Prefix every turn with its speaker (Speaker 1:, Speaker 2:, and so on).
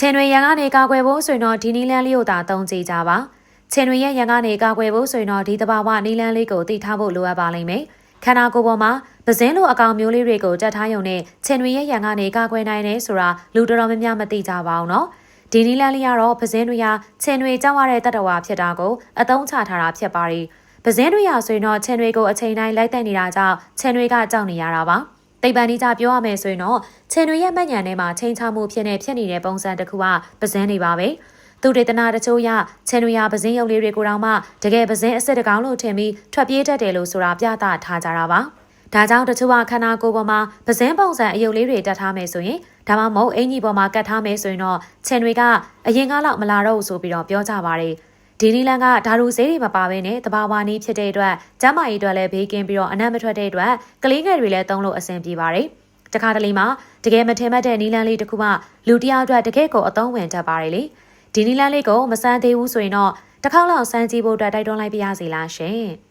Speaker 1: ခြင်တွေရန်ကနေကာကွယ်ဖို့ဆိုရင်တော့ဒီနီလန်းလေးကိုသာတုံးကြည့်ကြပါခြင်တွေရဲ့ရန်ကနေကာကွယ်ဖို့ဆိုရင်တော့ဒီတဘာဝနီလန်းလေးကိုတည်ထားဖို့လိုအပ်ပါလိမ့်မယ်ခန္ဓာကိုယ်ပေါ်မှာပဇင်းလိုအကောင်မျိုးလေးတွေကိုတက်ထားရုံနဲ့ခြင်တွေရဲ့ရန်ကနေကာကွယ်နိုင်တယ်ဆိုတာလူတော်တော်များများမသိကြပါဘူးနော်ဒီနီလန်းလေးကတော့ပဇင်းတွေဟာခြင်တွေကြောက်ရတဲ့တတဝါဖြစ်တာကိုအသုံးချထားတာဖြစ်ပါတယ်ပဇင်းတွေရဆိုရင်တော့ခြင်တွေကိုအချိန်တိုင်းလိုက်တက်နေတာကြောင့်ခြင်တွေကကြောက်နေရတာပါ သိပ္ပံနည်းကြပြောရမယ်ဆိုရင်တော့ခြင်တွေရဲ့မှတ်ဉာဏ်ထဲမှာချိန်ချမှုဖြစ်နေဖြစ်နေတဲ့ပုံစံတစ်ခုကပဇင်းတွေပါပဲသူဒေသနာတချို့ရခြင်တွေရပဇင်းရုပ်လေးတွေကိုတောင်မှတကယ်ပဇင်းအစ်စ်တကောင်လို့ထင်ပြီးထွက်ပြေးတတ်တယ်လို့ဆိုတာပြသထားကြတာပါဒါကြောင့်တချို့ကခန္ဓာကိုယ်ပေါ်မှာပဇင်းပုံစံအယုတ်လေးတွေတက်ထားမယ်ဆိုရင်ဒါမှမဟုတ်အင်ကြီးပေါ်မှာကတ်ထားမယ်ဆိုရင်တော့ခြင်တွေကအရင်ကလောက်မလာတော့ဘူးဆိုပြီးတော့ပြောကြပါတယ် ဒီနီလန်ကဓာတ်ရူဈေးတွေမပါဘဲနဲ့တဘာဝနီးဖြစ်တဲ့အတွက်ကျမ်းမာရေးအတွက်လည်းဘေးကင်းပြီးတော့အနံ့မထွက်တဲ့အတွက်ကလေးငယ်တွေလည်းသုံးလို့အဆင်ပြေပါတယ်။တခါတလေမှာတကယ်မထင်မှတ်တဲ့နီလန်လေးတစ်ခုမှလူတစ်ယောက်အတွက်တကယ်ကိုအသုံးဝင်တတ်ပါတယ်လေ။ဒီနီလန်လေးကိုမစမ်းသေးဘူးဆိုရင်တော့တစ်ခေါက်လောက်စမ်းကြည့်ဖို့အတွက်တိုက်တွန်းလိုက်ပါရစေလားရှင်။